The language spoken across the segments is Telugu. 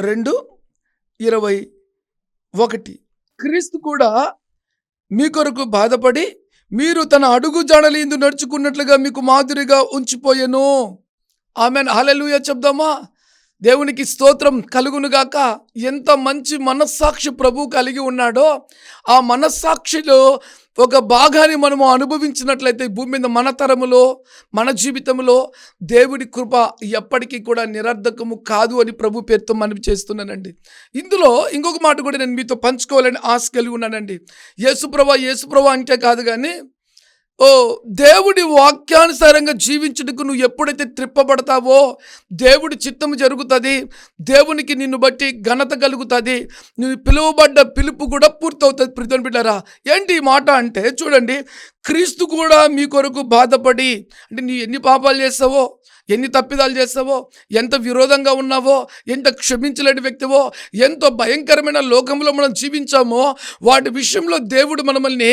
రెండు ఇరవై ఒకటి. క్రీస్తు కూడా మీ కొరకు బాధపడి మీరు తన అడుగు జాడలిందు నడుచుకున్నట్లుగా మీకు మాదిరిగా ఉంచిపోయాను. ఆమె హల్లెలూయా చెప్దామా? దేవునికి స్తోత్రం కలుగునుగాక ఎంత మంచి మనస్సాక్షి ప్రభు కలిగి ఉన్నాడో ఆ మనస్సాక్షిలో ఒక భాగాన్ని మనము అనుభవించినట్లయితే భూమి మీద మన తరములో మన జీవితంలో దేవుడి కృప ఎప్పటికీ కూడా నిరర్ధకము కాదు అని ప్రభు పేరుతో మనం చేస్తున్నానండి. ఇందులో ఇంకొక మాట కూడా నేను మీతో పంచుకోవాలని ఆశ కలిగి ఉన్నానండి. యేసుప్రభ యేసుప్రభ అంటే కాదు కానీ ఓ దేవుడి వాక్యానుసారంగా జీవించుటకు నువ్వు ఎప్పుడైతే త్రిప్పబడతావో దేవుడి చిత్తము జరుగుతుంది దేవునికి నిన్ను బట్టి ఘనత కలుగుతుంది నువ్వు పిలువబడ్డ పిలుపు కూడా పూర్తవుతుంది. ప్రితం బిడ్డారా ఏంటి ఈ మాట అంటే చూడండి క్రీస్తు కూడా మీ కొరకు బాధపడి అంటే నీ ఎన్ని పాపాలు చేస్తావో ఎన్ని తప్పిదాలు చేస్తావో ఎంత విరోధంగా ఉన్నావో ఎంత క్షమించలేని వ్యక్తివో ఎంతో భయంకరమైన లోకంలో మనం జీవించామో వాటి విషయంలో దేవుడు మనల్ని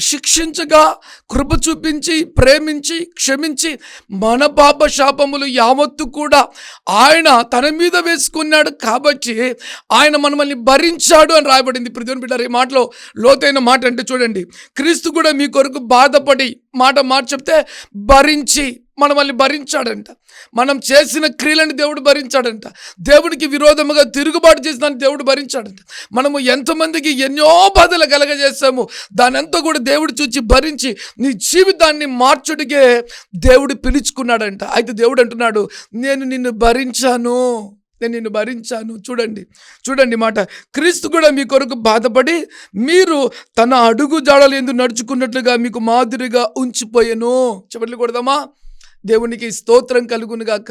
శిక్షించగా కృప చూపించి ప్రేమించి క్షమించి మన పాప శాపములు యావత్తు కూడా ఆయన తన మీద వేసుకున్నాడు కాబట్టి ఆయన మనల్ని భరించాడు అని రాయబడింది. ప్రతిని బిడ్డారు ఈ మాటలో లోతైన మాట అంటే చూడండి. క్రీస్తు కూడా మీ కొరకు బాధపడి మాట మాట చెప్తే భరించి మనల్ని భరించాడంట. మనం చేసిన క్రియలను దేవుడు భరించాడంట. దేవుడికి విరోధముగా తిరుగుబాటు చేసిన దేవుడు భరించాడంట. మనము ఎంతమందికి ఎన్నో బాధలు కలగజేస్తాము దానంతా కూడా దేవుడు చూచి భరించి నీ జీవితాన్ని మార్చుడికే దేవుడు పిలుచుకున్నాడంట. అయితే దేవుడు అంటున్నాడు నేను నిన్ను భరించాను. నేను నిన్ను భరించాను. చూడండి చూడండి మాట. క్రీస్తు కూడా మీ కొరకు బాధపడి మీరు తన అడుగు జాడలు ఎందు నడుచుకున్నట్లుగా మీకు మాదిరిగా ఉంచిపోయాను. చెప్పట్లు కొడదామా? దేవునికి స్తోత్రం కలుగునుగాక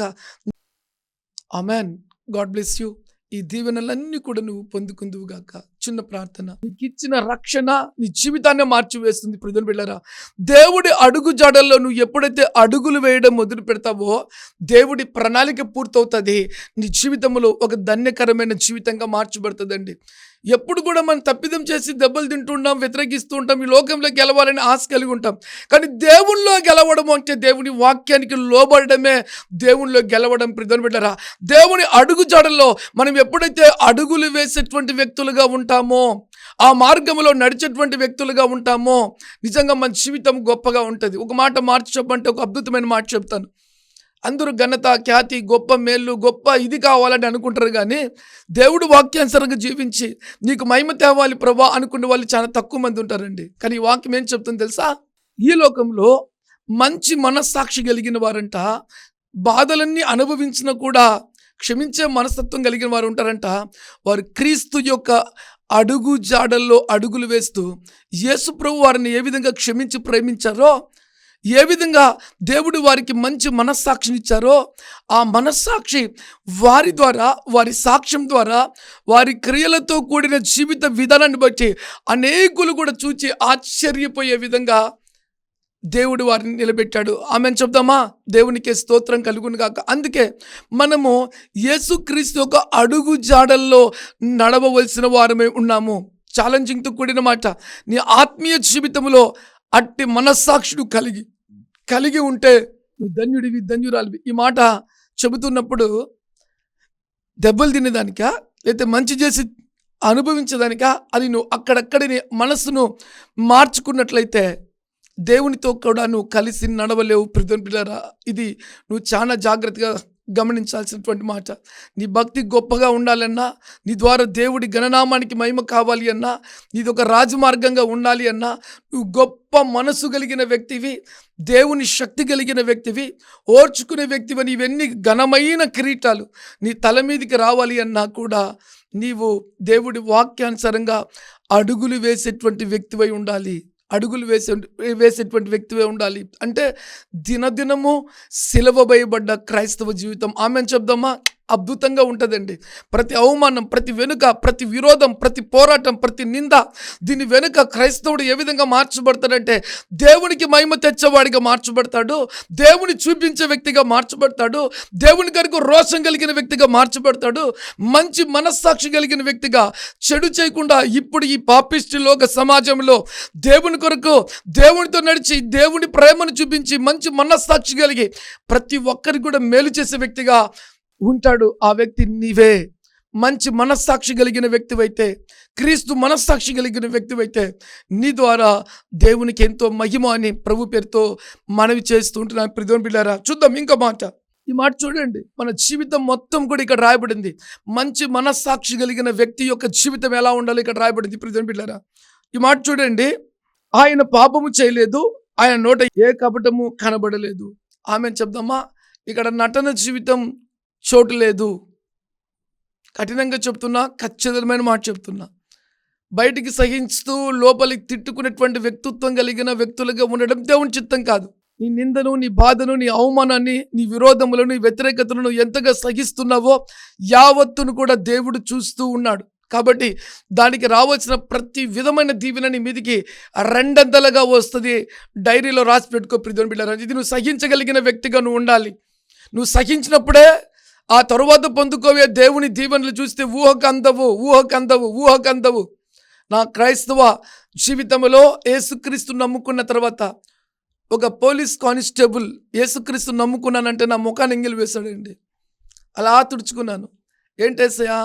అమెన్ గాడ్ బ్లెస్ యూ. ఈ దీవెనలన్నీ కూడా నువ్వు పొందుకుందువుగాక చిన్న ప్రార్థన. నీకు ఇచ్చిన రక్షణ నీ జీవితాన్ని మార్చివేస్తుంది ప్రజలు వెళ్ళరా దేవుడి అడుగు జాడల్లో నువ్వు ఎప్పుడైతే అడుగులు వేయడం మొదలు పెడతావో దేవుడి ప్రణాళిక పూర్తవుతుంది. నీ జీవితంలో ఒక ధన్యకరమైన జీవితంగా మార్చబడుతుందండి. ఎప్పుడు కూడా మనం తప్పిదం చేసి దెబ్బలు తింటుంటాం వ్యతిరేకిస్తూ ఉంటాం ఈ లోకంలో గెలవాలని ఆశ కలిగి ఉంటాం. కానీ దేవుల్లో గెలవడం అంటే దేవుని వాక్యానికి లోబడమే దేవునిలో గెలవడం ప్రధాన బిడ్డరా దేవుని అడుగు జాడల్లో మనం ఎప్పుడైతే అడుగులు వేసేటువంటి వ్యక్తులుగా ఉంటామో ఆ మార్గంలో నడిచేటువంటి వ్యక్తులుగా ఉంటామో నిజంగా మన జీవితం గొప్పగా ఉంటుంది. ఒక మాట మార్చి చెప్పంటే ఒక అద్భుతమైన మాట చెప్తాను. అందరూ ఘనత ఖ్యాతి గొప్ప మేళ్ళు గొప్ప ఇది కావాలని అనుకుంటారు కానీ దేవుడు వాక్యానుసరంగా జీవించి నీకు మహిమ తేవాలి ప్రభా అనుకునే వాళ్ళు చాలా తక్కువ మంది ఉంటారండి. కానీ ఈ వాక్యం ఏం చెప్తుంది తెలుసా? ఈ లోకంలో మంచి మనస్సాక్షి కలిగిన వారంట బాధలన్నీ అనుభవించినా కూడా క్షమించే మనస్తత్వం కలిగిన వారు ఉంటారంట. వారు క్రీస్తు యొక్క అడుగు జాడల్లో అడుగులు వేస్తూ యేసు ప్రభు వారిని ఏ విధంగా క్షమించి ప్రేమించారో ఏ విధంగా దేవుడు వారికి మంచి మనస్సాక్షినిచ్చారో ఆ మనస్సాక్షి వారి ద్వారా వారి సాక్ష్యం ద్వారా వారి క్రియలతో కూడిన జీవిత విధానాన్ని బట్టి అనేకులు కూడా చూచి ఆశ్చర్యపోయే విధంగా దేవుడు వారిని నిలబెట్టాడు. ఆమె చెప్దామా? దేవునికి స్తోత్రం కలుగును కాక అందుకే మనము యేసుక్రీస్తు ఒక అడుగు జాడల్లో నడవవలసిన వారమే ఉన్నాము. ఛాలెంజింగ్తో కూడిన మాట. నీ ఆత్మీయ జీవితంలో అట్టి మనస్సాక్షుడు కలిగి కలిగి ఉంటే నువ్వు ధన్యుడివి ధన్యురాలివి. ఈ మాట చెబుతున్నప్పుడు దెబ్బలు తినేదానికా? లేకపోతే మంచి చేసి అనుభవించేదానికా అది నువ్వు అక్కడక్కడిని మనస్సును మార్చుకున్నట్లయితే దేవునితో కూడా నువ్వు కలిసి నడవలేవు ప్రతిని ఇది నువ్వు చాలా జాగ్రత్తగా గమనించాల్సినటువంటి మాట. నీ భక్తి గొప్పగా ఉండాలన్నా నీ ద్వారా దేవుడి గణనామానికి మహిమ కావాలి అన్నా నీది ఒక రాజమార్గంగా ఉండాలి అన్నా నువ్వు గొప్ప మనసు కలిగిన వ్యక్తివి దేవుని శక్తి కలిగిన వ్యక్తివి ఓర్చుకునే వ్యక్తివి ఇవన్నీ ఘనమైన కిరీటాలు నీ తల మీదకి రావాలి అన్నా కూడా నీవు దేవుడి వాక్యానుసారంగా అడుగులు వేసేటువంటి వ్యక్తివై ఉండాలి. అడుగులు వేసే వేసేటువంటి వ్యక్తివే ఉండాలి. అంటే దినదినము సిలవబయబడ్డ క్రైస్తవ జీవితం. ఆమె చెప్దామా? అద్భుతంగా ఉంటుందండి. ప్రతి అవమానం ప్రతి వెనుక ప్రతి విరోధం ప్రతి పోరాటం ప్రతి నింద దీని వెనుక క్రైస్తవుడు ఏ విధంగా మార్చబడతాడంటే దేవునికి మహిమ తెచ్చేవాడిగా మార్చబడతాడు దేవుని చూపించే వ్యక్తిగా మార్చబడతాడు దేవుని కనుక రోషం కలిగిన వ్యక్తిగా మార్చబడతాడు మంచి మనస్సాక్షి కలిగిన వ్యక్తిగా చెడు చేయకుండా ఇప్పుడు ఈ పాపిష్టి లోక సమాజంలో దేవుని కొరకు దేవునితో నడిచి దేవుని ప్రేమను చూపించి మంచి మనస్సాక్షి కలిగి ప్రతి ఒక్కరికి కూడా మేలు చేసే వ్యక్తిగా ఉంటాడు ఆ వ్యక్తి నీవే. మంచి మనస్సాక్షి కలిగిన వ్యక్తివైతే క్రీస్తు మనస్సాక్షి కలిగిన వ్యక్తివైతే నీ ద్వారా దేవునికి ఎంతో మహిమ అని ప్రభు పేరుతో మనవి చేస్తూ ఉంటున్నాను ప్రిధోని బిళ్ళారా చూద్దాం ఇంకా మాట. ఈ మాట చూడండి. మన జీవితం మొత్తం కూడా ఇక్కడ రాయబడింది. మంచి మనస్సాక్షి కలిగిన వ్యక్తి యొక్క జీవితం ఎలా ఉండాలి ఇక్కడ రాయబడింది ప్రిధోని బిళ్ళారా ఈ మాట చూడండి. ఆయన పాపము చేయలేదు ఆయన నోట ఏ కపటము కనబడలేదు. ఆమె చెప్దామా? ఇక్కడ నటన జీవితం చోటు లేదు. కఠినంగా చెప్తున్నా ఖచ్చితమైన మాట చెప్తున్నా. బయటికి సహించుతూ లోపలికి తిట్టుకునేటువంటి వ్యక్తిత్వం కలిగిన వ్యక్తులుగా ఉండడం దేవుని చిత్తం కాదు. నీ నిందను నీ బాధను నీ అవమానాన్ని నీ విరోధములను నీ వ్యతిరేకతలను ఎంతగా సహిస్తున్నావో యావత్తును కూడా దేవుడు చూస్తూ ఉన్నాడు. కాబట్టి దానికి రావాల్సిన ప్రతి విధమైన దీవెన నీ మీదికి రెండంతలుగా వస్తుంది. డైరీలో రాసి పెట్టుకో ప్రిధోని బిడ్డ ఇది నువ్వు సహించగలిగిన వ్యక్తిగా నువ్వు ఉండాలి. నువ్వు సహించినప్పుడే ఆ తరువాత పొందుకోవే దేవుని దీవెనలు చూస్తే ఊహకు అందవు ఊహకు అందవు ఊహకు అందవు నా క్రైస్తవ జీవితంలో యేసుక్రీస్తు నమ్ముకున్న తర్వాత ఒక పోలీస్ కానిస్టేబుల్ యేసుక్రీస్తు నమ్ముకున్నానంటే నా ముఖాన్ని ఎంగిలి వేశాడండి. అలా తుడుచుకున్నాను. ఏంటేసయా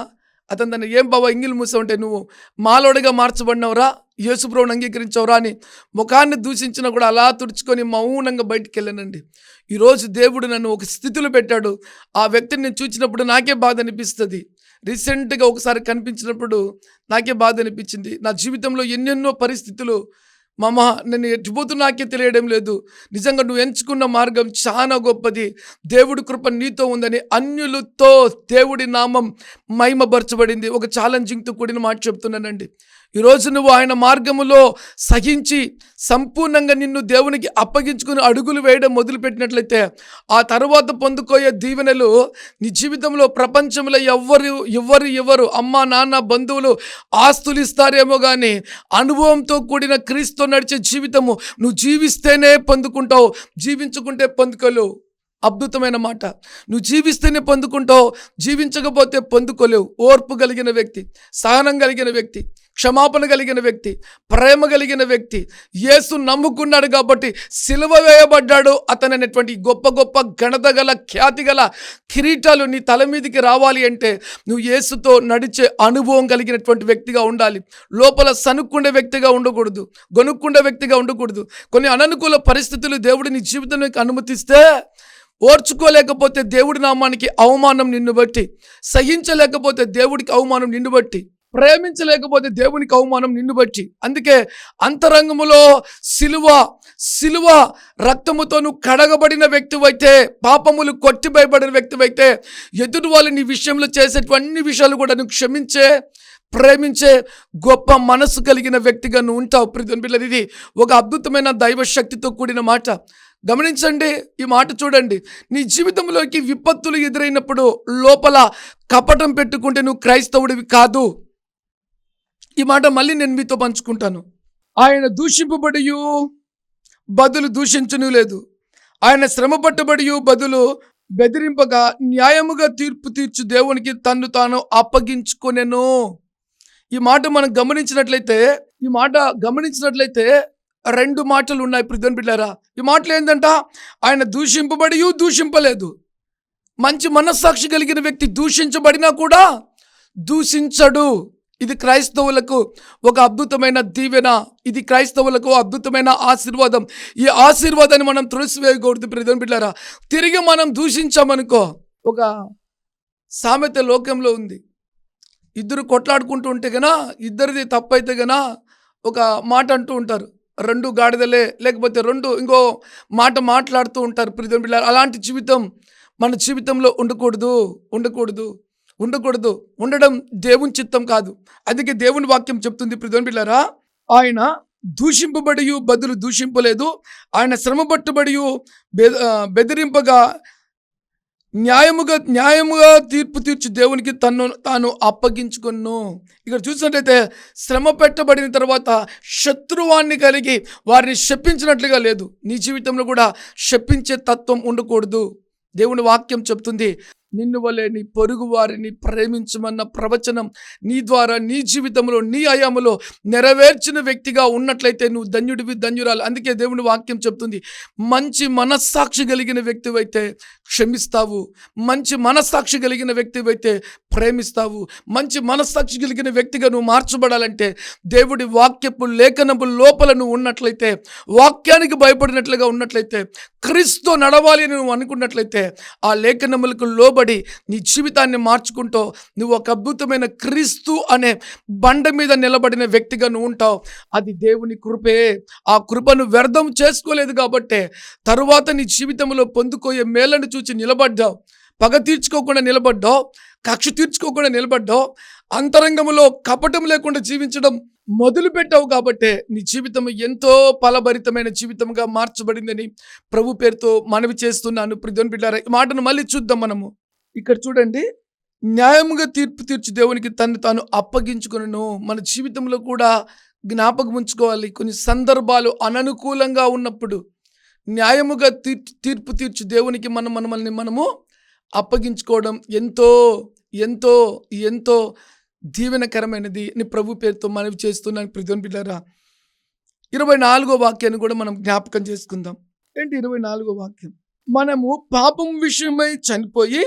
అతను దాన్ని ఏం బాబా ఎంగిలి మూసావంటే నువ్వు? మాలోడిగా మార్చబడినవరా? యేసుప్రభుని అంగీకరించవరా? అని ముఖాన్ని దూషించినా కూడా అలా తుడుచుకొని మౌనంగా బయటికి వెళ్ళానండి. ఈరోజు దేవుడు నన్ను ఒక స్థితిలో పెట్టాడు. ఆ వ్యక్తిని నేను చూసినప్పుడు నాకే బాధ అనిపిస్తుంది. రీసెంట్గా ఒకసారి కనిపించినప్పుడు నాకే బాధ అనిపించింది. నా జీవితంలో ఎన్నెన్నో పరిస్థితులు మామ నేను ఎట్టుపోతూ నాకే తెలియడం లేదు. నిజంగా నువ్వు ఎంచుకున్న మార్గం చాలా గొప్పది. దేవుడి కృప నీతో ఉందని అన్యులతో దేవుడి నామం మహిమపరచబడింది. ఒక ఛాలెంజింగ్తో కూడిన మాట చెప్తున్నానండి. ఈరోజు నువ్వు ఆయన మార్గములో సహించి సంపూర్ణంగా నిన్ను దేవునికి అప్పగించుకుని అడుగులు వేయడం మొదలుపెట్టినట్లయితే ఆ తర్వాత పొందుకోయే దీవెనలు నీ జీవితంలో ప్రపంచంలో ఎవ్వరు ఎవ్వరు ఎవరు అమ్మ నాన్న బంధువులు ఆస్తులు ఇస్తారేమో కానీ అనుభవంతో కూడిన క్రీస్తు నడిచే జీవితము నువ్వు జీవిస్తేనే పొందుకుంటావు జీవించుకుంటే పొందుకోలేవు. అద్భుతమైన మాట. నువ్వు జీవిస్తేనే పొందుకుంటావు జీవించకపోతే పొందుకోలేవు. ఓర్పు కలిగిన వ్యక్తి సహనం కలిగిన వ్యక్తి క్షమాపణ కలిగిన వ్యక్తి ప్రేమ కలిగిన వ్యక్తి. యేసు నమ్ముకున్నాడు కాబట్టి సిలువ వేయబడ్డాడు. అతను అనేటువంటి గొప్ప గొప్ప ఘనత గల ఖ్యాతి గల కిరీటాలు నీ తల మీదకి రావాలి అంటే నువ్వు యేసుతో నడిచే అనుభవం కలిగినటువంటి వ్యక్తిగా ఉండాలి. లోపల సనుక్కుండే వ్యక్తిగా ఉండకూడదు. గొనుక్కుండే వ్యక్తిగా ఉండకూడదు. కొన్ని అననుకూల పరిస్థితులు దేవుడు నీ జీవితానికి అనుమతిస్తే ఓర్చుకోలేకపోతే దేవుడి నామానికి అవమానం నిన్ను బట్టి. సహించలేకపోతే దేవుడికి అవమానం నిన్ను బట్టి. ప్రేమించలేకపోతే దేవునికి అవమానం నిన్ను బట్టి. అందుకే అంతరంగములో సిలువ సిలువ రక్తముతో నువ్వు కడగబడిన వ్యక్తివైతే పాపములు కొట్టిబయబడిన వ్యక్తివైతే ఎదుటి వాళ్ళు నీ విషయంలో చేసేటువంటి విషయాలు కూడా నువ్వు క్షమించే ప్రేమించే గొప్ప మనసు కలిగిన వ్యక్తిగా నువ్వు ఉంటావు ప్రిధుని ఇది ఒక అద్భుతమైన దైవ శక్తితో కూడిన మాట. గమనించండి ఈ మాట చూడండి. నీ జీవితంలోకి విపత్తులు ఎదురైనప్పుడు లోపల కపటం పెట్టుకుంటే నువ్వు క్రైస్తవుడివి కాదు. ఈ మాట మళ్ళీ నేను మీతో పంచుకుంటాను. ఆయన దూషింపబడియు బదులు దూషించను లేదు. ఆయన శ్రమ పట్టబడి బదులు బెదిరింపగా న్యాయముగా తీర్పు తీర్చు దేవునికి తన్ను తాను అప్పగించుకొనెను. ఈ మాట మనం గమనించినట్లయితే ఈ మాట గమనించినట్లయితే రెండు మాటలు ఉన్నాయి ప్రిధన్ బిడ్డారా ఈ మాటలు ఏంటంట ఆయన దూషింపబడి దూషింపలేదు. మంచి మనస్సాక్షి కలిగిన వ్యక్తి దూషించబడినా కూడా దూషించడు. ఇది క్రైస్తవులకు ఒక అద్భుతమైన దీవెన. ఇది క్రైస్తవులకు అద్భుతమైన ఆశీర్వాదం. ఈ ఆశీర్వాదాన్ని మనం తులసివేయకూడదు ప్రిధన్ బిడ్డారా తిరిగి మనం దూషించామనుకో ఒక సామెత లోకంలో ఉంది. ఇద్దరు కొట్లాడుకుంటూ ఉంటే గనా ఇద్దరిది తప్పైతే గనా ఒక మాట అంటూ ఉంటారు. రెండు గాడిదలే లేకపోతే రెండు ఇంకో మాట మాట్లాడుతూ ఉంటారు ప్రిధం పిల్లలు అలాంటి జీవితం మన జీవితంలో ఉండకూడదు ఉండకూడదు. ఉండకూడదు. ఉండడం దేవుని చిత్తం కాదు. అందుకే దేవుని వాక్యం చెప్తుంది ప్రిధం ఆయన దూషింపబడి బదులు దూషింపలేదు. ఆయన శ్రమ పట్టుబడి బెదిరింపగా న్యాయముగా న్యాయముగా తీర్పు తీర్చి దేవునికి తను తాను అప్పగించుకొను ఇక్కడ చూసినట్లయితే శ్రమ పెట్టబడిన తర్వాత శత్రువాన్ని కలిగి వారిని శపించినట్లుగా లేదు. నీ జీవితంలో కూడా శపించే తత్వం ఉండకూడదు. దేవుని వాక్యం చెప్తుంది నిన్ను వలె నీ పొరుగు వారిని ప్రేమించమన్న ప్రవచనం నీ ద్వారా నీ జీవితంలో నీ అయాములో నెరవేర్చిన వ్యక్తిగా ఉన్నట్లయితే నువ్వు ధన్యుడివి ధన్యురాలు. అందుకే దేవుని వాక్యం చెప్తుంది మంచి మనస్సాక్షి కలిగిన వ్యక్తివైతే క్షమిస్తావు. మంచి మనస్సాక్షి కలిగిన వ్యక్తివైతే ప్రేమిస్తావు. మంచి మనస్సాక్షి కలిగిన వ్యక్తిగా నువ్వు మార్చబడాలంటే దేవుడి వాక్యపు లేఖనపు లోపల నువ్వు ఉన్నట్లయితే వాక్యానికి భయపడినట్లుగా ఉన్నట్లయితే క్రీస్తు నడవాలి అని నువ్వు అనుకున్నట్లయితే ఆ లేఖనములకు లోబడి నీ జీవితాన్ని మార్చుకుంటూ నువ్వు ఒక అద్భుతమైన క్రీస్తు అనే బండ మీద నిలబడిన వ్యక్తిగా నువ్వు ఉంటావు. అది దేవుని కృపే. ఆ కృపను వ్యర్థం చేసుకోలేదు కాబట్టే తరువాత నీ జీవితంలో పొందుకోయే మేలను చూసి నిలబడ్డావు. పగ తీర్చుకోకుండా నిలబడ్డావు. కక్ష తీర్చుకోకుండా నిలబడ్డావు. అంతరంగంలో కపటం లేకుండా జీవించడం మొదలు పెట్టావు కాబట్టే నీ జీవితం ఎంతో ఫలభరితమైన జీవితంగా మార్చబడిందని ప్రభు పేరుతో మనవి చేస్తున్నాను. ప్రిధోన్ బిడ్డారా ఈ మాటను మళ్ళీ చూద్దాం మనము. ఇక్కడ చూడండి న్యాయముగా తీర్పు తీర్చి దేవునికి తను తాను అప్పగించుకును మన జీవితంలో కూడా జ్ఞాపకం ఉంచుకోవాలి. కొన్ని సందర్భాలు అననుకూలంగా ఉన్నప్పుడు న్యాయముగా తీర్పు తీర్పు తీర్చి దేవునికి మనం మనమల్ని మనము అప్పగించుకోవడం ఎంతో ఎంతో ఎంతో దీవెనకరమైనది అని ప్రభు పేరుతో మనవి చేస్తున్నాను ప్రిధోన్ బిడ్డారా. ఇరవై నాలుగో వాక్యాన్ని కూడా మనం జ్ఞాపకం చేసుకుందాం. ఏంటి ఇరవై నాలుగో వాక్యం? మనము పాపం విషయమై చనిపోయి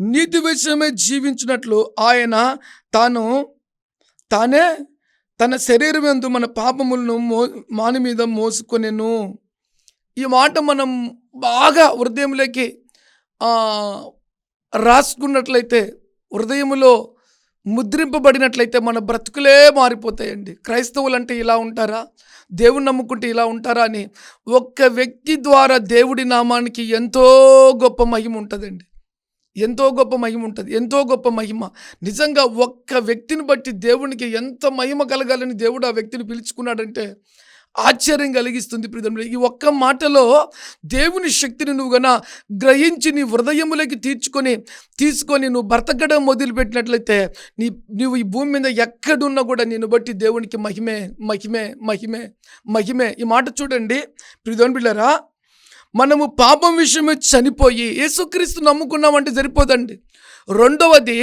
నీతి విషయమే జీవించినట్లు ఆయన తాను తానే తన శరీరం ఎందు మన పాపములను మో మాని మీద మోసుకొనెను. ఈ మాట మనం బాగా హృదయంలోకి రాసుకున్నట్లయితే హృదయములో ముద్రింపబడినట్లయితే మన బ్రతుకులే మారిపోతాయండి. క్రైస్తవులు అంటే ఇలా ఉంటారా? దేవుని నమ్ముకుంటే ఇలా ఉంటారా అని ఒక్క వ్యక్తి ద్వారా దేవుడి నామానికి ఎంతో గొప్ప మహిమ ఉంటుందండి. ఎంతో గొప్ప మహిమ ఉంటుంది ఎంతో గొప్ప మహిమ. నిజంగా ఒక్క వ్యక్తిని బట్టి దేవునికి ఎంత మహిమ కలగాలని దేవుడు ఆ వ్యక్తిని పిలుచుకున్నాడంటే ఆశ్చర్యం కలిగిస్తుంది ప్రియులు ఈ ఒక్క మాటలో దేవుని శక్తిని నువ్వు గన గ్రహించి నీ హృదయములోకి తీర్చుకొని తీసుకొని నువ్వు బ్రతకడం మొదలుపెట్టినట్లయితే నీ నువ్వు ఈ భూమి మీద ఎక్కడున్నా కూడా నేను బట్టి దేవునికి మహిమే మహిమే మహిమే మహిమే. ఈ మాట చూడండి ప్రియోన్ బిళ్ళరా మనము పాపం విషయమే చనిపోయి యేసుక్రీస్తు నమ్ముకున్నామంటే సరిపోదండి. రెండవది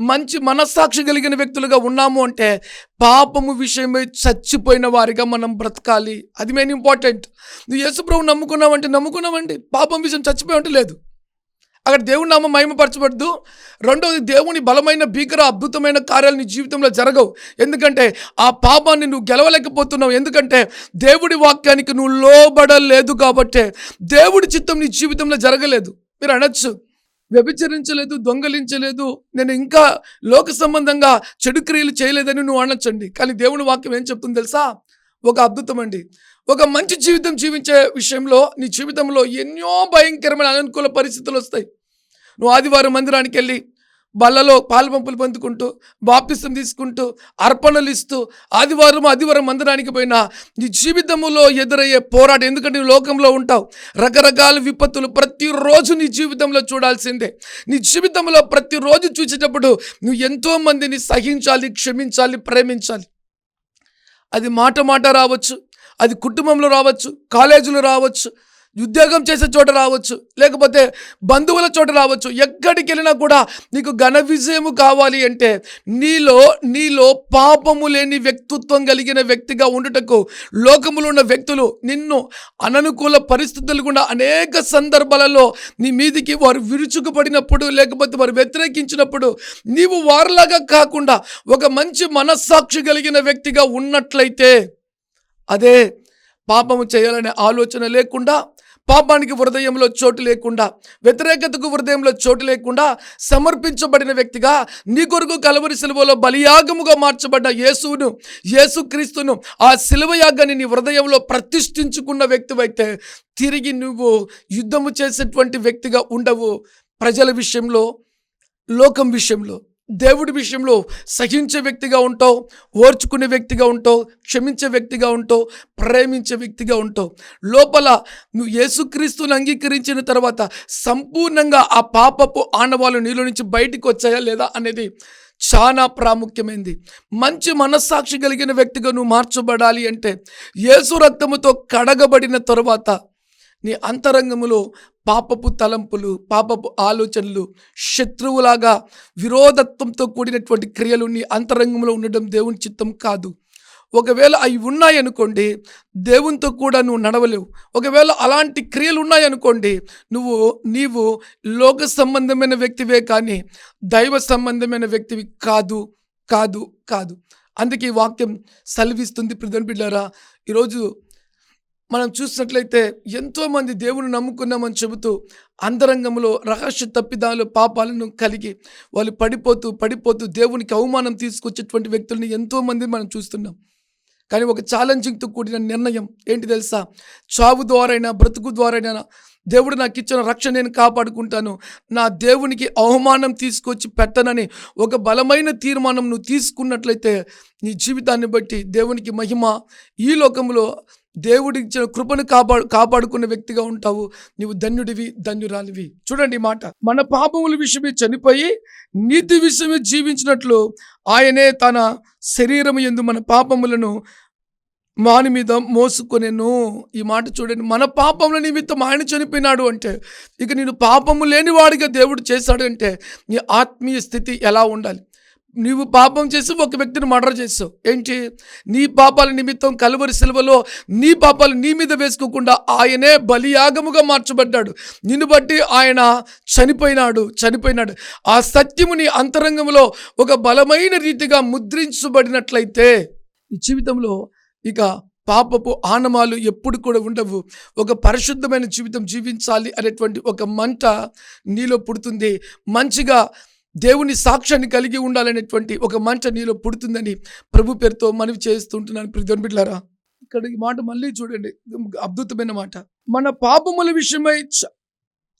మంచి మనస్సాక్షి కలిగిన వ్యక్తులుగా ఉన్నాము అంటే పాపము విషయమై చచ్చిపోయిన వారిగా మనం బ్రతకాలి. అది మెయిన్ ఇంపార్టెంట్ నువ్వు యేసుప్రభు నమ్ముకున్నామంటే నమ్ముకున్నామండి. పాపం విషయం చచ్చిపోయి ఉంటే లేదు. అక్కడ దేవుని నామం మహిమపరచబడదు. రెండవది దేవుని బలమైన భీకర అద్భుతమైన కార్యాలు నీ జీవితంలో జరగవు. ఎందుకంటే ఆ పాపాన్ని నువ్వు గెలవలేకపోతున్నావు. ఎందుకంటే దేవుడి వాక్యానికి నువ్వు లోబడలేదు కాబట్టే దేవుడి చిత్తం నీ జీవితంలో జరగలేదు. మీరు అనొచ్చు. వ్యభిచరించలేదు దొంగలించలేదు. నేను ఇంకా లోక సంబంధంగా చెడు క్రియలు చేయలేదని నువ్వు అనొచ్చండి. కానీ దేవుని వాక్యం ఏం చెప్తుంది తెలుసా? ఒక అద్భుతం అండి. ఒక మంచి జీవితం జీవించే విషయంలో నీ జీవితంలో ఎన్నో భయంకరమైన అననుకూల పరిస్థితులు వస్తాయి. నువ్వు ఆదివారం మందిరానికి వెళ్ళి బల్లలో పాలు పంపులు పొందుకుంటూ బాప్తిసం తీసుకుంటూ అర్పణలు ఇస్తూ ఆదివారం ఆదివారం మందిరానికి పోయినా నీ జీవితంలో ఎదురయ్యే పోరాటం ఎందుకంటే నువ్వు లోకంలో ఉంటావు. రకరకాల విపత్తులు ప్రతిరోజు నీ జీవితంలో చూడాల్సిందే. నీ జీవితంలో ప్రతిరోజు చూసేటప్పుడు నువ్వు ఎంతో మందిని సహించాలి క్షమించాలి ప్రేమించాలి. అది మాట మాట రావచ్చు. అది కుటుంబంలో రావచ్చు కాలేజీలో రావచ్చు ఉద్యోగం చేసే చోట రావచ్చు లేకపోతే బంధువుల చోట రావచ్చు ఎక్కడికి వెళ్ళినా కూడా నీకు ఘన విజయము కావాలి అంటే నీలో నీలో పాపము లేని వ్యక్తిత్వం కలిగిన వ్యక్తిగా ఉండుటకు లోకములో ఉన్న వ్యక్తులు నిన్ను అననుకూల పరిస్థితులు కూడా అనేక సందర్భాలలో నీ మీదికి వారు విరుచుకుపడినప్పుడు లేకపోతే వారు వ్యతిరేకించినప్పుడు నీవు వారిలాగా కాకుండా ఒక మంచి మనస్సాక్షి కలిగిన వ్యక్తిగా ఉన్నట్లయితే అదే పాపము చేయాలనే ఆలోచన లేకుండా పాపానికి హృదయంలో చోటు లేకుండా వ్యతిరేకతకు హృదయంలో చోటు లేకుండా సమర్పించబడిన వ్యక్తిగా నీ కొరకు కలవరి సిలువలో బలియాగముగా మార్చబడ్డ యేసును యేసుక్రీస్తును ఆ సిలువయాగాన్ని నీ హృదయంలో ప్రతిష్ఠించుకున్న వ్యక్తివైతే తిరిగి నువ్వు యుద్ధము చేసేటువంటి వ్యక్తిగా ఉండవు. ప్రజల విషయంలో లోకం విషయంలో. దేవుడి విషయంలో సహించే వ్యక్తిగా ఉంటావు ఓర్చుకునే వ్యక్తిగా ఉంటావు క్షమించే వ్యక్తిగా ఉంటావు ప్రేమించే వ్యక్తిగా ఉంటావు. లోపల నువ్వు యేసుక్రీస్తుని అంగీకరించిన తర్వాత సంపూర్ణంగా ఆ పాపపు ఆనవాళ్ళు నీలో నుంచి బయటికి వచ్చాయా లేదా అనేది చాలా ప్రాముఖ్యమైంది. మంచి మనస్సాక్షి కలిగిన వ్యక్తిగా నువ్వు మార్చబడాలి అంటే యేసు రక్తముతో కడగబడిన తర్వాత నీ అంతరంగములో పాపపు తలంపులు పాపపు ఆలోచనలు శత్రువులాగా విరోధత్వంతో కూడినటువంటి క్రియలు నీ అంతరంగంలో ఉండడం దేవుని చిత్తం కాదు. ఒకవేళ అవి ఉన్నాయనుకోండి దేవునితో కూడా నువ్వు నడవలేవు. ఒకవేళ అలాంటి క్రియలు ఉన్నాయనుకోండి నువ్వు నీవు లోక సంబంధమైన వ్యక్తివే కానీ దైవ సంబంధమైన వ్యక్తివి కాదు కాదు కాదు. అందుకే ఈ వాక్యం సెలవిస్తుంది ప్రధాన బిడ్డారా ఈరోజు మనం చూసినట్లయితే ఎంతోమంది దేవుని నమ్ముకున్నామని చెబుతూ అంతరంగంలో రహస్య తప్పిదాలు పాపాలను కలిగి వాళ్ళు పడిపోతూ పడిపోతూ దేవునికి అవమానం తీసుకొచ్చేటువంటి వ్యక్తుల్ని ఎంతోమంది మనం చూస్తున్నాం. కానీ ఒక ఛాలెంజింగ్తో కూడిన నిర్ణయం ఏంటి తెలుసా? చావు ద్వారైనా బ్రతుకు ద్వారైనా దేవుడు నాకు ఇచ్చిన రక్షణ నేను కాపాడుకుంటాను. నా దేవునికి అవమానం తీసుకొచ్చి పెట్టనని ఒక బలమైన తీర్మానం నువ్వు తీసుకున్నట్లయితే నీ జీవితాన్ని బట్టి దేవునికి మహిమ. ఈ లోకంలో దేవుడి ఇచ్చిన కృపను కాపాడు కాపాడుకున్న వ్యక్తిగా ఉంటావు. నీవు ధన్యుడివి ధన్యురాలివి. చూడండి మాట. మన పాపముల విషయమే చనిపోయి నీతి విషయమే జీవించినట్లు ఆయనే తన శరీరం ఎందు మన పాపములను మాని మీద మోసుకొనేను. ఈ మాట చూడండి మన పాపముల నిమిత్తం ఆయన చనిపోయినాడు అంటే ఇక నేను పాపము లేనివాడిగా దేవుడు చేశాడు అంటే నీ ఆత్మీయ స్థితి ఎలా ఉండాలి? నీవు పాపం చేసి ఒక వ్యక్తిని మర్డర్ చేసావు. ఏంటి? నీ పాపాల నిమిత్తం కలువరి సెలవులో నీ పాపాలు నీ మీద వేసుకోకుండా ఆయనే బలియాగముగా మార్చబడ్డాడు. నిన్ను బట్టి ఆయన చనిపోయినాడు చనిపోయినాడు. ఆ సత్యము నీ అంతరంగంలో ఒక బలమైన రీతిగా ముద్రించబడినట్లయితే ఈ జీవితంలో ఇక పాపపు ఆనమాలు ఎప్పుడు కూడా ఉండవు. ఒక పరిశుద్ధమైన జీవితం జీవించాలి అనేటువంటి ఒక మంట నీలో పుడుతుంది. మంచిగా దేవుని సాక్ష్యాన్ని కలిగి ఉండాలనేటువంటి ఒక మంట నీలో పుడుతుందని ప్రభు పేరుతో మనవి చేస్తుంటున్నాను ప్రతి బిడ్డారా ఇక్కడ ఈ మాట మళ్ళీ చూడండి. అద్భుతమైన మాట. మన పాపముల విషయమై చ-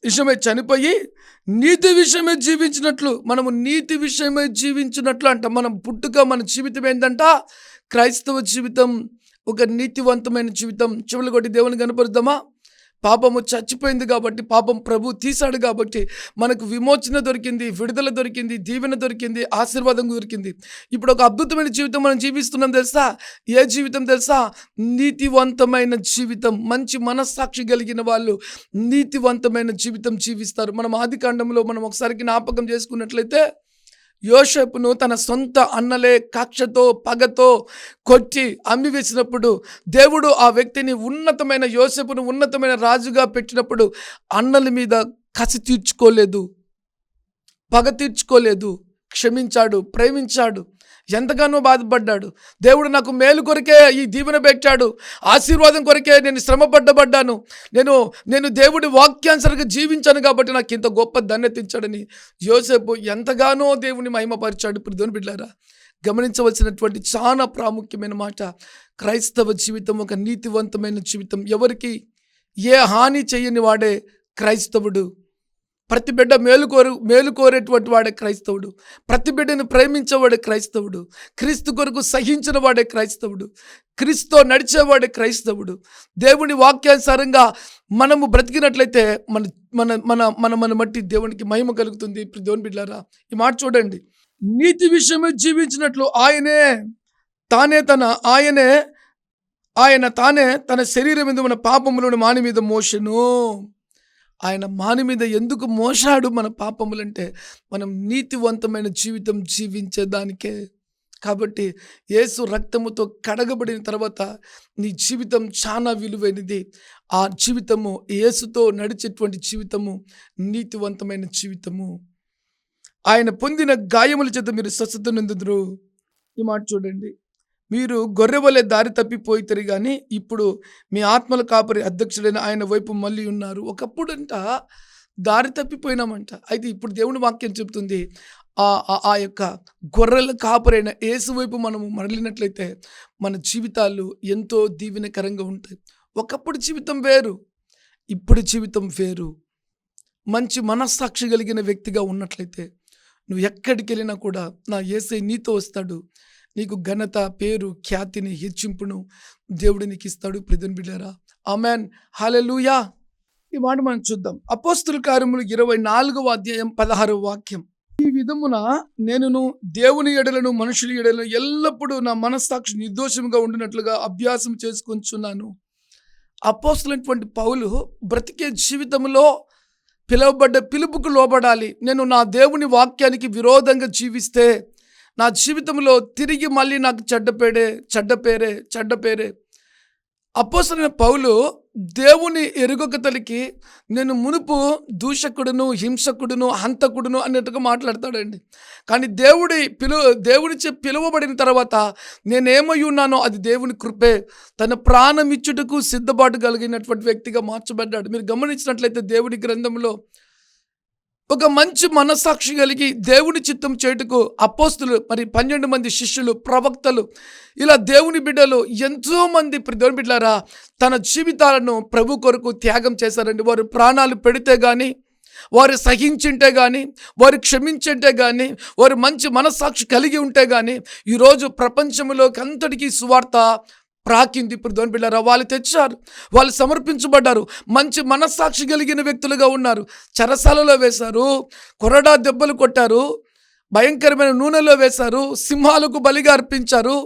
విషయమై చనిపోయి నీతి విషయమై జీవించినట్లు మనము నీతి విషయమై జీవించినట్లు అంట మనం పుట్టుక మన జీవితం ఏంటంట క్రైస్తవ జీవితం ఒక నీతివంతమైన జీవితం. చెవులు కొట్టి దేవుని కనపరుద్దామా? పాపము చచ్చిపోయింది కాబట్టి పాపం ప్రభు తీశాడు కాబట్టి మనకు విమోచన దొరికింది విడుదల దొరికింది దీవెన దొరికింది ఆశీర్వాదం దొరికింది. ఇప్పుడు ఒక అద్భుతమైన జీవితం మనం జీవిస్తున్నాం తెలుసా? ఏ జీవితం తెలుసా? నీతివంతమైన జీవితం. మంచి మనస్సాక్షి కలిగిన వాళ్ళు నీతివంతమైన జీవితం జీవిస్తారు. మనం ఆది కాండంలో మనం ఒకసారి జ్ఞాపకం చేసుకున్నట్లయితే యోషపును తన సొంత అన్నలే కక్షతో పగతో కొట్టి అమ్మివేసినప్పుడు దేవుడు ఆ వ్యక్తిని ఉన్నతమైన యోసేపును ఉన్నతమైన రాజుగా పెట్టినప్పుడు అన్నల మీద కసి తీర్చుకోలేదు. పగ తీర్చుకోలేదు. క్షమించాడు ప్రేమించాడు. ఎంతగానో బాధపడ్డాడు. దేవుడు నాకు మేలు కొరకే ఈ దీవెన పెట్టాడు. ఆశీర్వాదం కొరికే నేను శ్రమ పడ్డబడ్డాను నేను నేను దేవుడి వాక్యాన్సరిగా జీవించాను కాబట్టి నాకు ఇంత గొప్ప ధన్యత యోసేపు ఎంతగానో దేవుని మహిమపరిచాడు. ఇప్పుడు దేవుని బిడ్డారా గమనించవలసినటువంటి చాలా ప్రాముఖ్యమైన మాట. క్రైస్తవ జీవితం ఒక నీతివంతమైన జీవితం. ఎవరికి ఏ హాని చేయని వాడే క్రైస్తవుడు. ప్రతి బిడ్డ మేలు మేలుకోరేటువంటి వాడే క్రైస్తవుడు. ప్రతి బిడ్డను ప్రేమించేవాడే క్రైస్తవుడు. క్రీస్తు కొరకు సహించిన వాడే క్రైస్తవుడు. క్రీస్తుతో నడిచేవాడే క్రైస్తవుడు. దేవుని వాక్యానుసారంగా మనము బ్రతికినట్లయితే మన మన మన మన మన మట్టి దేవునికి మహిమ కలుగుతుంది. ఇప్పుడు దేవుని బిడ్డారా ఈ మాట చూడండి. నీతి విషయమే జీవించినట్లు ఆయనే తానే తన ఆయనే ఆయన తానే తన శరీరం మీద మన పాపములను మాని మీద మోషను. ఆయన మాని మీద ఎందుకు మోసాడు మన పాపములంటే మనం నీతివంతమైన జీవితం జీవించేదానికే. కాబట్టి యేసు రక్తముతో కడగబడిన తర్వాత నీ జీవితం చాలా విలువైనది. ఆ జీవితము యేసుతో నడిచేటువంటి జీవితము నీతివంతమైన జీవితము. ఆయన పొందిన గాయముల చేత మీరు స్వస్థత నొందుదురు. ఈ మాట చూడండి. మీరు గొర్రెవలే దారి తప్పిపోయితారు కానీ ఇప్పుడు మీ ఆత్మల కాపరి అధ్యక్షుడైన ఆయన వైపు మళ్ళీ ఉన్నారు. ఒకప్పుడంట దారి తప్పిపోయినామంట. అయితే ఇప్పుడు దేవుని వాక్యం చెప్తుంది. ఆ ఆ- ఆ యొక్క గొర్రెల కాపరైన ఏసు వైపు మనము మరలినట్లయితే మన జీవితాలు ఎంతో దీవెనకరంగా ఉంటాయి. ఒకప్పుడు జీవితం వేరు ఇప్పుడు జీవితం వేరు. మంచి మనస్సాక్షి కలిగిన వ్యక్తిగా ఉన్నట్లయితే నువ్వు ఎక్కడికి వెళ్ళినా కూడా నా ఏసై నీతో వస్తాడు. నీకు ఘనత పేరు ఖ్యాతిని హెచ్చింపును దేవుడు నీకు ఇస్తాడు ప్రజన్ బిడ్డారా అమెన్ హలెలుయా ఈ మాట మనం చూద్దాం. అపోస్తుల కార్యములు ఇరవై నాలుగవ అధ్యాయం పదహారవ వాక్యం. ఈ విధమున నేనును దేవుని ఎడలను మనుషుల ఎడలను ఎల్లప్పుడూ నా మనస్సాక్షి నిర్దోషంగా ఉండినట్లుగా అభ్యాసం చేసుకొంచున్నాను. అపోస్తులైనటువంటి పౌలు బ్రతికే జీవితంలో పిలువబడ్డ పిలుపుకు లోబడాలి. నేను నా దేవుని వాక్యానికి విరోధంగా జీవిస్తే నా జీవితంలో తిరిగి మళ్ళీ నాకు చెడ్డ పేడే చెడ్డ పేరే చెడ్డ పేరే. అపోసరైన పౌలు దేవుని ఎరుగొక తలికి నేను మునుపు దూషకుడును హింసకుడును హంతకుడును అన్నట్టుగా మాట్లాడతాడండి. కానీ దేవుడి పిలు దేవుడిచే పిలువబడిన తర్వాత నేనేమై ఉన్నానో అది దేవుని కృపే. తన ప్రాణం ఇచ్చుటకు సిద్ధపాటు కలిగినటువంటి వ్యక్తిగా మార్చబడ్డాడు. మీరు గమనించినట్లయితే దేవుడి గ్రంథంలో ఒక మంచి మనస్సాక్షి కలిగి దేవుని చిత్తం చేటుకు అపోస్తులు మరి పన్నెండు మంది శిష్యులు ప్రవక్తలు ఇలా దేవుని బిడ్డలు ఎంతోమంది దేవుని బిడ్డలారా తన జీవితాలను ప్రభు కొరకు త్యాగం చేశారండి. వారు ప్రాణాలు పెడితే కానీ వారు సహించింటే కానీ వారు క్షమించంటే కానీ వారు మంచి మనస్సాక్షి కలిగి ఉంటే కానీ ఈరోజు ప్రపంచంలోకి అంతటికీ సువార్త ప్రాకింది ఇప్పుడు దోని బిళ్ళారా వాళ్ళు తెచ్చారు వాళ్ళు సమర్పించబడ్డారు మంచి మనస్సాక్షి కలిగిన వ్యక్తులుగా ఉన్నారు చరసాలలో వేశారు కొరడా దెబ్బలు కొట్టారు భయంకరమైన నూనెలో వేశారు సింహాలకు బలిగా అర్పించారు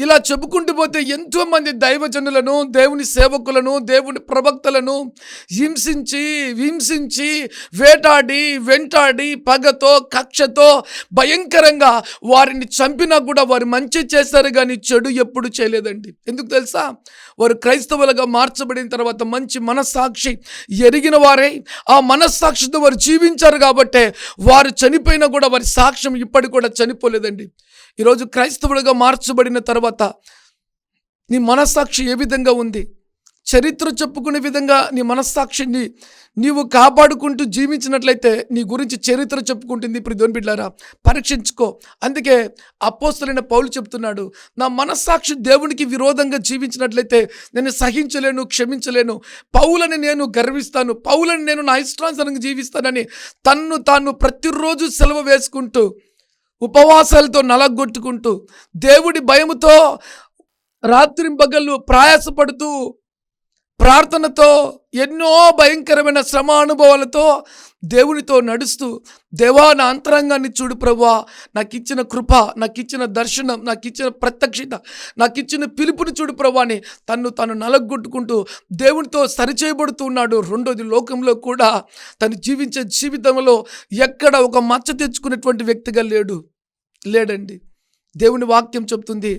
ఇలా చెప్పుకుంటూ పోతే ఎంతోమంది దైవజనులను దేవుని సేవకులను దేవుని ప్రవక్తలను హింసించి హింసించి వేటాడి వెంటాడి పగతో కక్షతో భయంకరంగా వారిని చంపినా కూడా వారు మంచి చేశారు కానీ చెడు ఎప్పుడు చేయలేదండి. ఎందుకు తెలుసా? వారు క్రైస్తవులుగా మార్చబడిన తర్వాత మంచి మనస్సాక్షి ఎరిగిన వారే. ఆ మనస్సాక్షితో వారు జీవించారు కాబట్టే వారు చనిపోయినా కూడా వారి సాక్ష్యం ఇప్పటికి కూడా చనిపోలేదండి. ఈరోజు క్రైస్తవుడిగా మార్చబడిన తర్వాత నీ మనస్సాక్షి ఏ విధంగా ఉంది? చరిత్ర చెప్పుకునే విధంగా నీ మనస్సాక్షిని నీవు కాపాడుకుంటూ జీవించినట్లయితే నీ గురించి చరిత్ర చెప్పుకుంటుంది. ఇప్పుడు దోని బిడ్డారా పరీక్షించుకో. అందుకే అపోస్తులైన పౌలు చెప్తున్నాడు నా మనస్సాక్షి దేవునికి విరోధంగా జీవించినట్లయితే నేను సహించలేను క్షమించలేను. పౌలని నేను గర్విస్తాను. పౌలని నేను నా ఇష్టానుసరంగా జీవిస్తానని తన్ను తాను ప్రతిరోజు సెలవు వేసుకుంటూ ఉపవాసాలతో నలగొట్టుకుంటూ దేవుడి భయముతో రాత్రింపగళ్ళు ప్రయాసపడుతూ ప్రార్థనతో ఎన్నో భయంకరమైన శ్రమ అనుభవాలతో దేవునితో నడుస్తూ దేవా నా అంతరంగాన్ని చూడు ప్రభా నాకు ఇచ్చిన కృప నాకు ఇచ్చిన దర్శనం నాకు ఇచ్చిన ప్రత్యక్షత నాకు ఇచ్చిన పిలుపుని చూడు ప్రభా అని తను తను నలగొట్టుకుంటూ దేవునితో సరిచేయబడుతూ ఉన్నాడు. రెండోది లోకంలో కూడా తను జీవించే జీవితంలో ఎక్కడ ఒక మచ్చ తెచ్చుకునేటువంటి వ్యక్తిగా లేడు లేడండి. దేవుని వాక్యం చెప్తుంది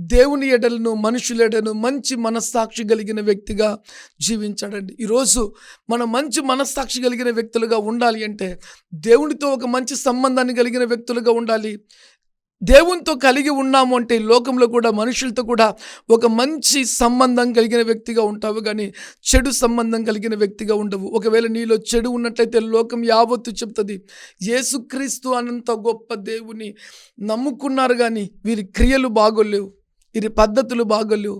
దేవుని ఎడలను మనుషులెడను మంచి మనస్సాక్షి కలిగిన వ్యక్తిగా జీవించాడండి. ఈరోజు మనం మంచి మనస్సాక్షి కలిగిన వ్యక్తులుగా ఉండాలి అంటే దేవునితో ఒక మంచి సంబంధాన్ని కలిగిన వ్యక్తులుగా ఉండాలి. దేవునితో కలిగి ఉన్నాము అంటే లోకంలో కూడా మనుషులతో కూడా ఒక మంచి సంబంధం కలిగిన వ్యక్తిగా ఉంటావు కానీ చెడు సంబంధం కలిగిన వ్యక్తిగా ఉండవు. ఒకవేళ నీలో చెడు ఉన్నట్లయితే లోకం యావత్తు చెప్తుంది యేసుక్రీస్తు అనంత గొప్ప దేవుని నమ్ముకున్నారు కానీ వీరి క్రియలు బాగోలేవు. ఇది పద్ధతులు బాగోలేవు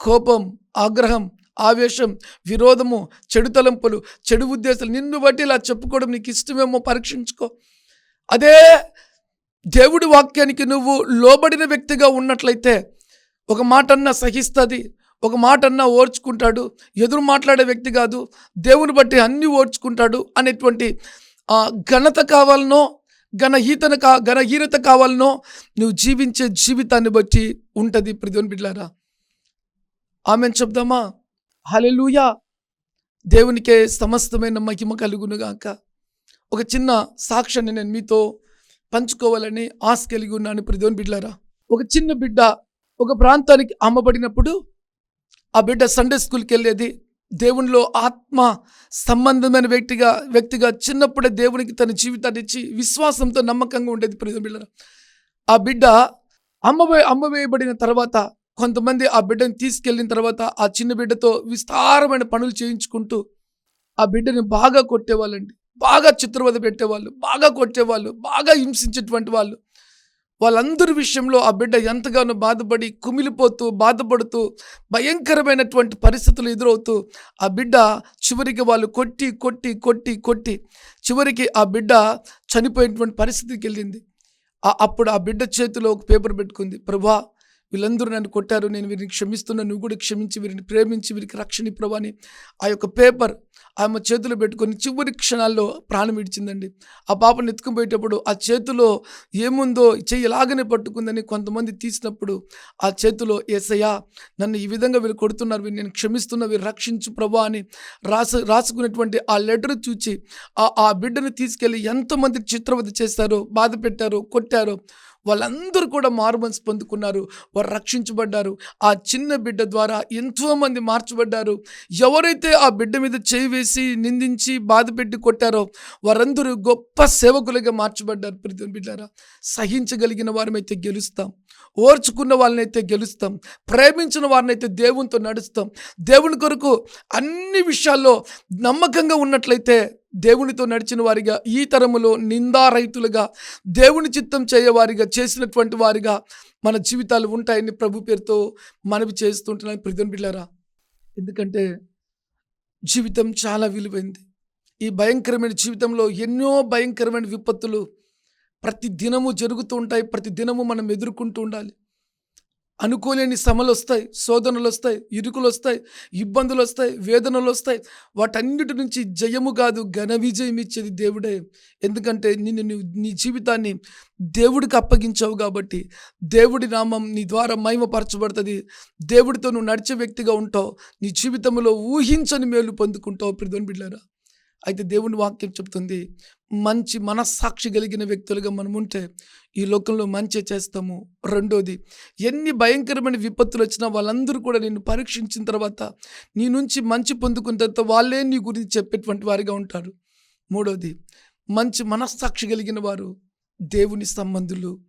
కోపం ఆగ్రహం ఆవేశం విరోధము చెడు తలంపులు చెడు ఉద్దేశాలు నిన్ను బట్టి ఇలా చెప్పుకోవడం నీకు ఇష్టమేమో పరీక్షించుకో. అదే దేవుడి వాక్యానికి నువ్వు లోబడిన వ్యక్తిగా ఉన్నట్లయితే ఒక మాట అన్నా సహిస్తుంది ఒక మాట అన్నా ఓర్చుకుంటాడు ఎదురు మాట్లాడే వ్యక్తి కాదు దేవుని బట్టి అన్నీ ఓర్చుకుంటాడు అనేటువంటి ఆ ఘనత కావాలనో ఘనహీతన కా ఘనహీనత కావాలనో నువ్వు జీవించే జీవితాన్ని బట్టి ఉంటుంది ప్రతిని బిడ్లారా ఆమె చెప్దామా? హలెలూయా దేవునికే సమస్తమైన మహిమ కలుగునుగాక ఒక చిన్న సాక్ష్యాన్ని నేను మీతో పంచుకోవాలని ఆశ కలిగి ఉన్నాను ప్రతిని బిడ్లారా ఒక చిన్న బిడ్డ ఒక ప్రాంతానికి అమ్మబడినప్పుడు ఆ బిడ్డ సండే స్కూల్కి వెళ్ళేది. దేవునిలో ఆత్మ సంబంధమైన వ్యక్తిగా వ్యక్తిగా చిన్నప్పుడే దేవునికి తన జీవితాన్ని ఇచ్చి విశ్వాసంతో నమ్మకంగా ఉండేది. ప్రజల బిడ్డ ఆ బిడ్డ అమ్మవే అమ్మవేయబడిన తర్వాత కొంతమంది ఆ బిడ్డని తీసుకెళ్ళిన తర్వాత ఆ చిన్న బిడ్డతో విస్తారమైన పనులు చేయించుకుంటూ ఆ బిడ్డని బాగా కొట్టేవాళ్ళండి. బాగా చిత్రవద పెట్టేవాళ్ళు బాగా కొట్టేవాళ్ళు బాగా హింసించేటువంటి వాళ్ళు. వాళ్ళందరి విషయంలో ఆ బిడ్డ ఎంతగానో బాధపడి కుమిలిపోతూ బాధపడుతూ భయంకరమైనటువంటి పరిస్థితులు ఎదురవుతూ ఆ బిడ్డ చివరికి వాళ్ళు కొట్టి కొట్టి కొట్టి కొట్టి చివరికి ఆ బిడ్డ చనిపోయినటువంటి పరిస్థితికి వెళ్ళింది. అప్పుడు ఆ బిడ్డ చేతిలో ఒక పేపర్ పెట్టుకుంది. ప్రభా వీళ్ళందరూ నన్ను కొట్టారు నేను వీరిని క్షమిస్తున్నా నువ్వు కూడా క్షమించి వీరిని ప్రేమించి వీరికి రక్షణ ప్రభా ఆ యొక్క పేపర్ ఆమె చేతిలో పెట్టుకొని చివరి క్షణాల్లో ప్రాణం విడిచిందండి. ఆ పాపను ఎత్తుకుపోయేటప్పుడు ఆ చేతిలో ఏముందో చెయ్యి ఇలాగనే పట్టుకుందని కొంతమంది తీసినప్పుడు ఆ చేతిలో ఏసయ్యా నన్ను ఈ విధంగా వీళ్ళు కొడుతున్నారు వీరు నేను క్షమిస్తున్నా వీరు రక్షించు ప్రభా అని రాసు రాసుకున్నటువంటి ఆ లెటర్ చూచి ఆ ఆ బిడ్డను తీసుకెళ్ళి ఎంతోమంది చిత్రవద చేస్తారో బాధ పెట్టారో కొట్టారో వాళ్ళందరూ కూడా మారుమనసు పొందుకున్నారు. వారు రక్షించబడ్డారు. ఆ చిన్న బిడ్డ ద్వారా ఎంతోమంది మార్చబడ్డారు. ఎవరైతే ఆ బిడ్డ మీద చేయి వేసి నిందించి బాధ పెట్టి కొట్టారో వారందరూ గొప్ప సేవకులుగా మార్చబడ్డారు. ప్రతి బిడ్డారా సహించగలిగిన వారమైతే గెలుస్తాం. ఓర్చుకున్న వాళ్ళనైతే గెలుస్తాం. ప్రేమించిన వారినైతే దేవునితో నడుస్తాం. దేవుని కొరకు అన్ని విషయాల్లో నమ్మకంగా ఉన్నట్లయితే దేవునితో నడిచిన వారిగా ఈ తరములో నిందారహితులుగా దేవుని చిత్తం చేయవారిగా చేసినటువంటి వారిగా మన జీవితాలు ఉంటాయని ప్రభు పేరుతో మనవి చేస్తుంటున్నాను. ప్రతిని బిళ్ళారా ఎందుకంటే జీవితం చాలా విలువైంది. ఈ భయంకరమైన జీవితంలో ఎన్నో భయంకరమైన విపత్తులు ప్రతి దినము జరుగుతూ ఉంటాయి. ప్రతి దినము మనం ఎదుర్కొంటూ ఉండాలి. అనుకోలేని సమలు వస్తాయి శోధనలు వస్తాయి ఇరుకులు వస్తాయి ఇబ్బందులు వస్తాయి వేదనలు వస్తాయి వాటన్నిటి నుంచి జయము కాదు ఘన విజయం ఇచ్చేది దేవుడే. ఎందుకంటే నిన్ను నీ నీ జీవితాన్ని దేవుడికి అప్పగించావు కాబట్టి దేవుడి నామం నీ ద్వారా మహిమపరచబడుతుంది. దేవుడితో నువ్వు నడిచే వ్యక్తిగా ఉంటావు. నీ జీవితంలో ఊహించని మేలు పొందుకుంటావు ప్రిధోని బిడ్డారా అయితే దేవుని వాక్యం చెప్తుంది మంచి మనస్సాక్షి కలిగిన వ్యక్తులుగా మనం ఉంటే ఈ లోకంలో మంచి చేస్తాము. రెండోది ఎన్ని భయంకరమైన విపత్తులు వచ్చినా వాళ్ళందరూ కూడా నిన్ను పరీక్షించిన తర్వాత నీ నుంచి మంచి పొందుకున్న తర్వాత వాళ్ళే నీ గురించి చెప్పేటువంటి వారిగా ఉంటారు. మూడోది మంచి మనస్సాక్షి కలిగిన వారు దేవుని సంబంధులు.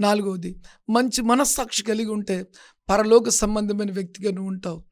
నాలుగవది మంచి మనస్సాక్షి కలిగి ఉంటే పరలోక సంబంధమైన వ్యక్తిగా నువ్వు ఉంటావు.